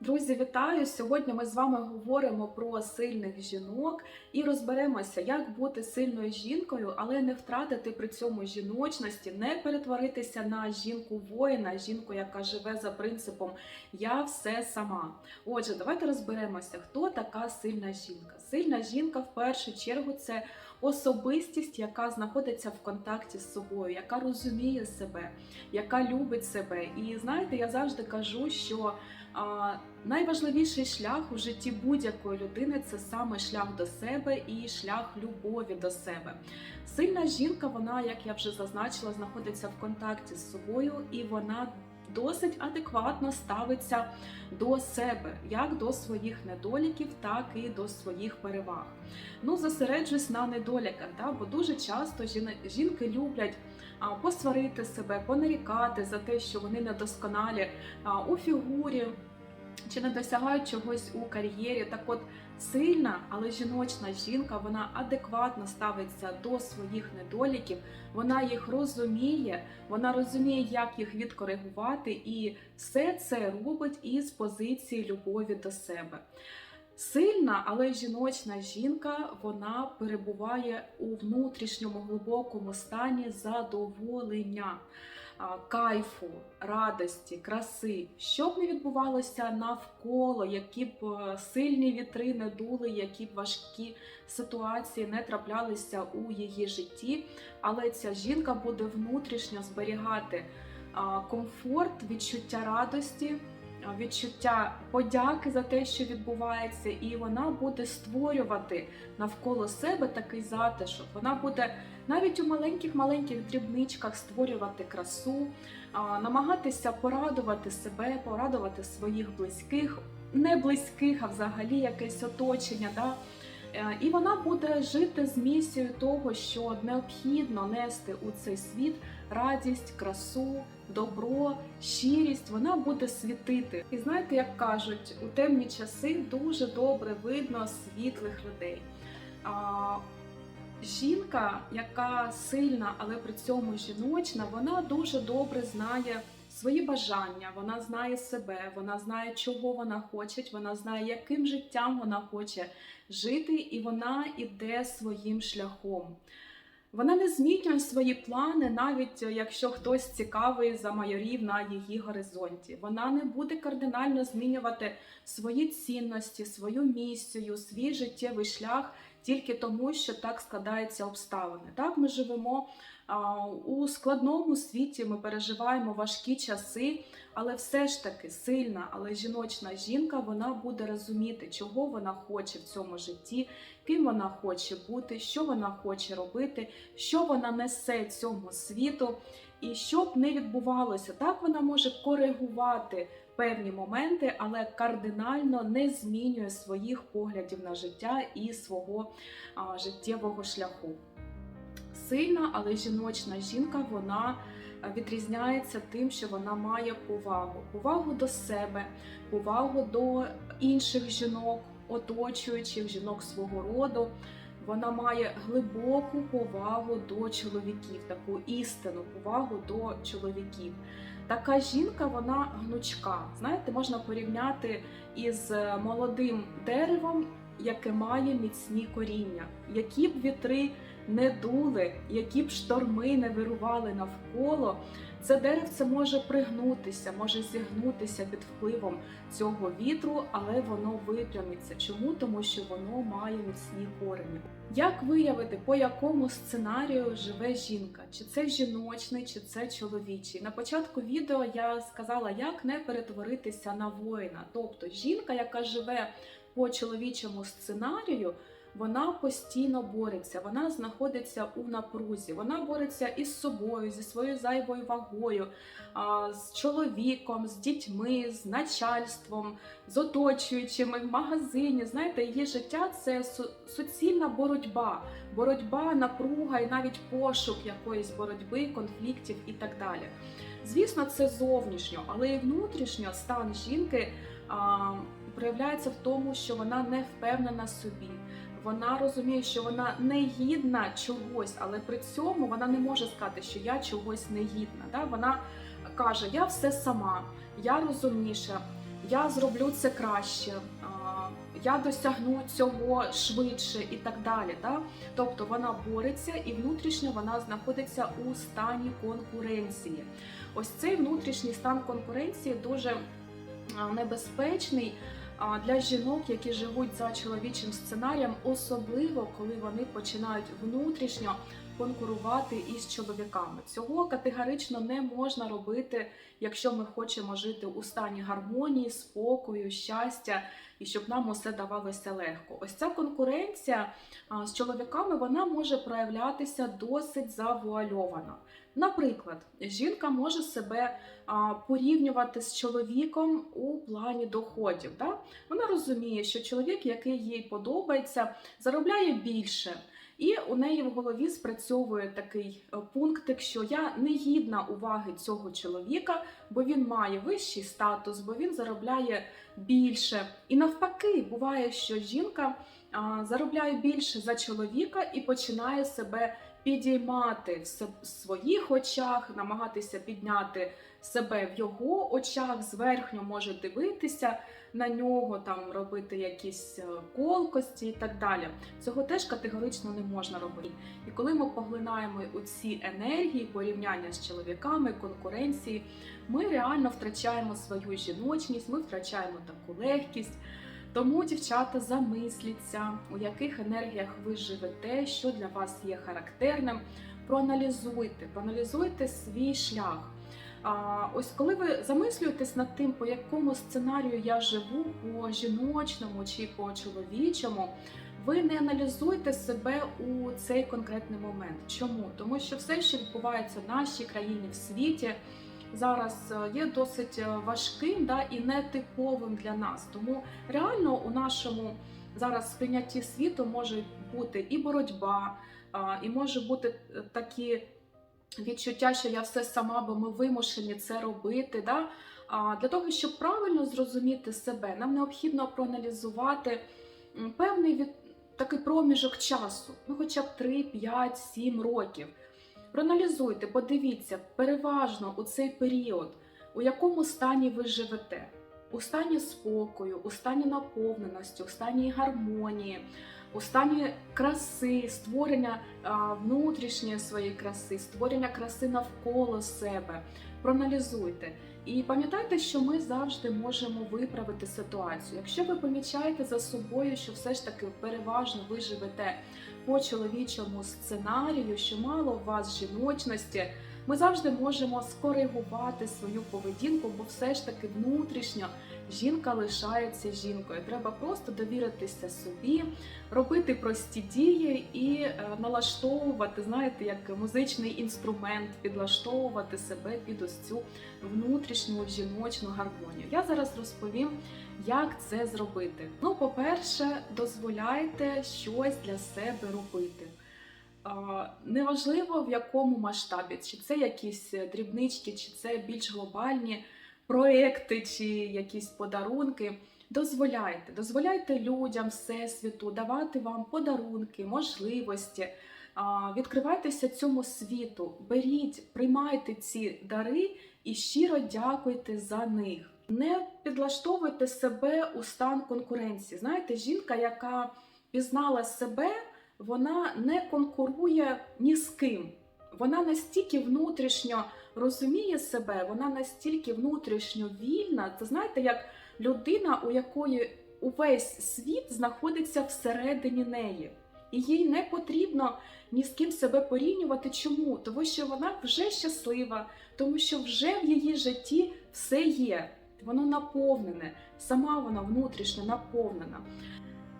Друзі, вітаю! Сьогодні ми з вами говоримо про сильних жінок і розберемося, як бути сильною жінкою, але не втратити при цьому жіночності, не перетворитися на жінку воїна, жінку, яка живе за принципом Я все сама. Отже, давайте розберемося, хто така сильна жінка. Сильна жінка в першу чергу це особистість, яка знаходиться в контакті з собою, яка розуміє себе, яка любить себе. І знаєте, я завжди кажу, що а, найважливіший шлях у житті будь-якої людини це саме шлях до себе і шлях любові до себе. Сильна жінка, вона, як я вже зазначила, знаходиться в контакті з собою, і вона досить адекватно ставиться до себе, як до своїх недоліків, так і до своїх переваг. Ну, зосереджусь на недоліках, да? бо дуже часто жінки люблять посварити себе, понарікати за те, що вони недосконалі у фігурі чи не досягають чогось у кар'єрі. Так от сильна, але жіночна жінка, вона адекватно ставиться до своїх недоліків, вона їх розуміє, вона розуміє, як їх відкоригувати, і все це робить із позиції любові до себе. Сильна, але жіночна жінка вона перебуває у внутрішньому глибокому стані задоволення, кайфу, радості, краси. Що б не відбувалося навколо, які б е, сильні вітри не дули, які б важкі ситуації не траплялися у її житті, але ця жінка буде внутрішньо зберігати комфорт, відчуття радості відчуття подяки за те, що відбувається, і вона буде створювати навколо себе такий затишок. Вона буде навіть у маленьких-маленьких дрібничках створювати красу, намагатися порадувати себе, порадувати своїх близьких, не близьких, а взагалі якесь оточення. Да? Е, І вона буде жити з місією того, що необхідно нести у цей світ радість, красу, добро, щирість. Вона буде світити. І знаєте, як кажуть, у темні часи дуже добре видно світлих людей. А, жінка, яка сильна, але при цьому жіночна, вона дуже добре знає. Свої бажання, вона знає себе, вона знає, чого вона хоче, вона знає, яким життям вона хоче жити, і вона іде своїм шляхом. Вона не змінює свої плани, навіть якщо хтось цікавий замайорів на її горизонті. Вона не буде кардинально змінювати свої цінності, свою місію, свій життєвий шлях тільки тому, що так складаються обставини. Так, ми живемо у складному світі, ми переживаємо важкі часи, але все ж таки сильна, але жіночна жінка вона буде розуміти, чого вона хоче в цьому житті, ким вона хоче бути, що вона хоче робити, що вона несе цьому світу. І що б не відбувалося, так вона може коригувати певні моменти, але кардинально не змінює своїх поглядів на життя і свого а, життєвого шляху. Сильна, але жіночна жінка вона е, відрізняється тим, що вона має повагу, повагу до себе, повагу до інших жінок, оточуючих жінок свого роду. Вона має глибоку повагу до чоловіків, таку істинну повагу до чоловіків. Така жінка, вона гнучка. Знаєте, можна порівняти із е, молодим деревом, яке має міцні коріння, які б вітри не дули, які б шторми не вирували навколо. Це деревце може пригнутися, може зігнутися під впливом цього вітру, але воно випрямиться. Чому? Тому що воно має міцні корені. Як виявити, по якому сценарію живе жінка? Чи це жіночний, чи це чоловічий? На початку відео я сказала, як не перетворитися на воїна. Тобто жінка, яка живе по чоловічому сценарію, вона постійно бореться, вона знаходиться у напрузі, вона бореться із собою, зі своєю зайвою вагою, з чоловіком, з дітьми, з начальством, з оточуючими в магазині. Знаєте, її життя це суцільна боротьба, боротьба, напруга і навіть пошук якоїсь боротьби, конфліктів і так далі. Звісно, це зовнішньо, але і внутрішньо стан жінки проявляється в тому, що вона не впевнена собі. Вона розуміє, що вона не гідна чогось, але при цьому вона не може сказати, що я чогось не гідна. Да? Вона каже: Я все сама, я розумніша, я зроблю це краще, я досягну цього швидше і так далі. Да? Тобто вона бореться і внутрішньо вона знаходиться у стані конкуренції. Ось цей внутрішній стан конкуренції дуже небезпечний для жінок, які живуть за чоловічим сценарієм, особливо коли вони починають внутрішньо конкурувати із чоловіками. Цього категорично не можна робити, якщо ми хочемо жити у стані гармонії, спокою, щастя і щоб нам усе давалося легко. Ось ця конкуренція з чоловіками вона може проявлятися досить завуальовано. Наприклад, жінка може себе порівнювати з чоловіком у плані доходів. Да? Вона розуміє, що чоловік, який їй подобається, заробляє більше. І у неї в голові спрацьовує такий е, пунктик, що я не гідна уваги цього чоловіка, бо він має вищий статус, бо він заробляє більше. І навпаки, буває, що жінка заробляє більше за чоловіка і починає себе підіймати в своїх очах, намагатися підняти себе в його очах, зверхньо може дивитися на нього, там робити якісь е, колкості і так далі. Цього теж категорично не можна робити. І коли ми поглинаємо ці енергії, порівняння з чоловіками, конкуренції, ми реально втрачаємо свою жіночність, ми втрачаємо таку легкість. Тому, дівчата, замисліться, у яких енергіях ви живете, що для вас є характерним. Проаналізуйте, проаналізуйте свій шлях. А, ось коли ви замислюєтесь над тим, по якому сценарію я живу, по жіночному чи по чоловічому, ви не аналізуйте себе у цей конкретний момент. Чому? Тому що все, що відбувається в нашій країні, в світі, зараз е, є досить е, важким да, і нетиповим для нас. Тому реально у нашому зараз сприйнятті світу може бути і боротьба, і може бути е, такі відчуття, що я все сама, бо ми вимушені це робити. Да? А для того, щоб правильно зрозуміти себе, нам необхідно проаналізувати певний від такий проміжок часу, ну хоча б 3, 5, 7 років. Проаналізуйте, подивіться переважно у цей період, у якому стані ви живете. У стані спокою, у стані наповненості, у стані гармонії, у стані краси, створення внутрішньої своєї краси, створення краси навколо себе. Проаналізуйте. І пам'ятайте, що ми завжди можемо виправити ситуацію. Якщо ви помічаєте за собою, що все ж таки переважно ви живете по чоловічому сценарію, що мало у вас жіночності, ми завжди можемо скоригувати свою поведінку, бо все ж таки внутрішньо жінка лишається жінкою. Треба просто довіритися собі, робити прості дії і е, налаштовувати, знаєте, як музичний інструмент, підлаштовувати себе під ось цю внутрішню жіночну гармонію. Я зараз розповім, як це зробити. Ну, по-перше, дозволяйте щось для себе робити. Неважливо в якому масштабі, чи це якісь дрібнички, чи це більш глобальні проекти, чи якісь подарунки. Дозволяйте, дозволяйте людям всесвіту давати вам подарунки, можливості. Відкривайтеся цьому світу, беріть, приймайте ці дари і щиро дякуйте за них. Не підлаштовуйте себе у стан конкуренції. Знаєте, жінка, яка пізнала себе, вона не конкурує ні з ким. Вона настільки внутрішньо розуміє себе, вона настільки внутрішньо вільна. Це знаєте, як людина, у якої увесь світ знаходиться всередині неї. І їй не потрібно ні з ким себе порівнювати. Чому? Тому що вона вже щаслива, тому що вже в її житті все є. Воно наповнене, сама вона внутрішньо наповнена.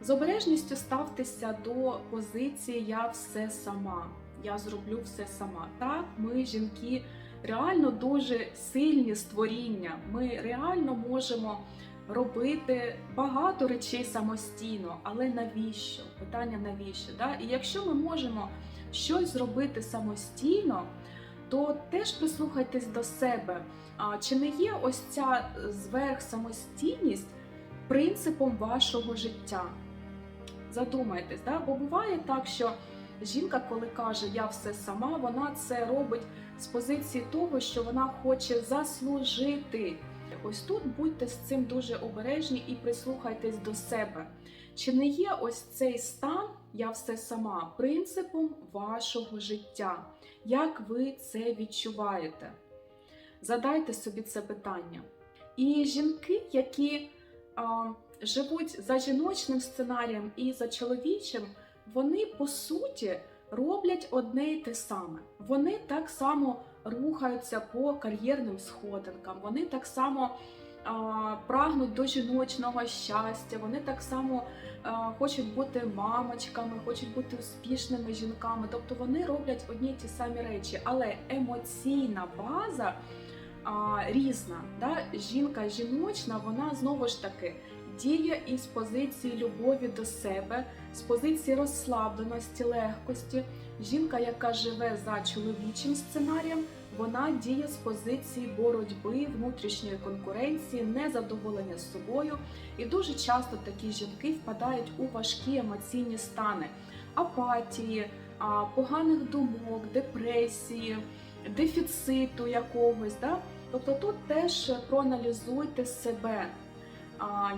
З обережністю ставтеся до позиції Я все сама. Я зроблю все сама. Так, ми, жінки, реально дуже сильні створіння. Ми реально можемо робити багато речей самостійно, але навіщо? Питання навіщо? Да? І якщо ми можемо щось зробити самостійно, то теж прислухайтесь до себе. Чи не є ось ця зверхсамостійність принципом вашого життя? Задумайтесь, да? бо буває так, що жінка, коли каже Я все сама, вона це робить з позиції того, що вона хоче заслужити ось тут будьте з цим дуже обережні і прислухайтесь до себе. Чи не є ось цей стан, я все сама, принципом вашого життя? Як ви це відчуваєте? Задайте собі це питання. І жінки, які а, живуть за жіночним сценарієм і за чоловічим, вони по суті роблять одне й те саме. Вони так само рухаються по кар'єрним сходинкам, вони так само прагнуть до жіночного щастя, вони так само хочуть бути мамочками, хочуть бути успішними жінками. Тобто вони роблять одні й ті самі речі, але емоційна база різна. Да? Жінка жіночна, вона знову ж таки діє із позиції любові до себе, з позиції розслабленості, легкості. Жінка, яка живе за чоловічим сценарієм, вона діє з позиції боротьби, внутрішньої конкуренції, незадоволення собою. І дуже часто такі жінки впадають у важкі емоційні стани апатії, поганих думок, депресії, дефіциту якогось. Да? Тобто тут теж проаналізуйте себе,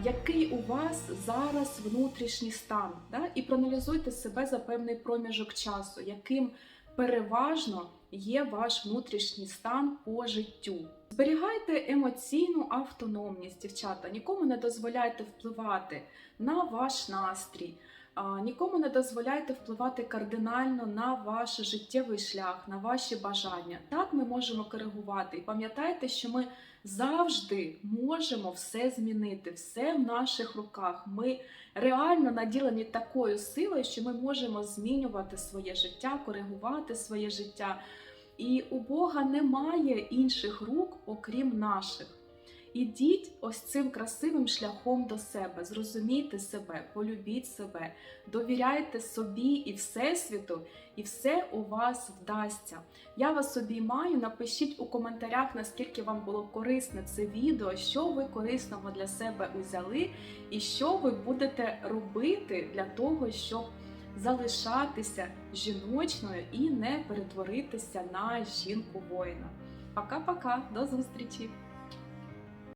який у вас зараз внутрішній стан, да? і проаналізуйте себе за певний проміжок часу, яким переважно є ваш внутрішній стан по життю. Зберігайте емоційну автономність, дівчата. Нікому не дозволяйте впливати на ваш настрій, нікому не дозволяйте впливати кардинально на ваш життєвий шлях, на ваші бажання. Так ми можемо коригувати. І пам'ятайте, що ми завжди можемо все змінити, все в наших руках. Ми реально наділені такою силою, що ми можемо змінювати своє життя, коригувати своє життя. І у Бога немає інших рук, окрім наших. Ідіть ось цим красивим шляхом до себе, зрозумійте себе, полюбіть себе, довіряйте собі і Всесвіту, і все у вас вдасться. Я вас обіймаю. Напишіть у коментарях, наскільки вам було корисне це відео, що ви корисного для себе узяли, і що ви будете робити для того, щоб залишатися жіночною і не перетворитися на жінку воїна. Пока-пока, до зустрічі!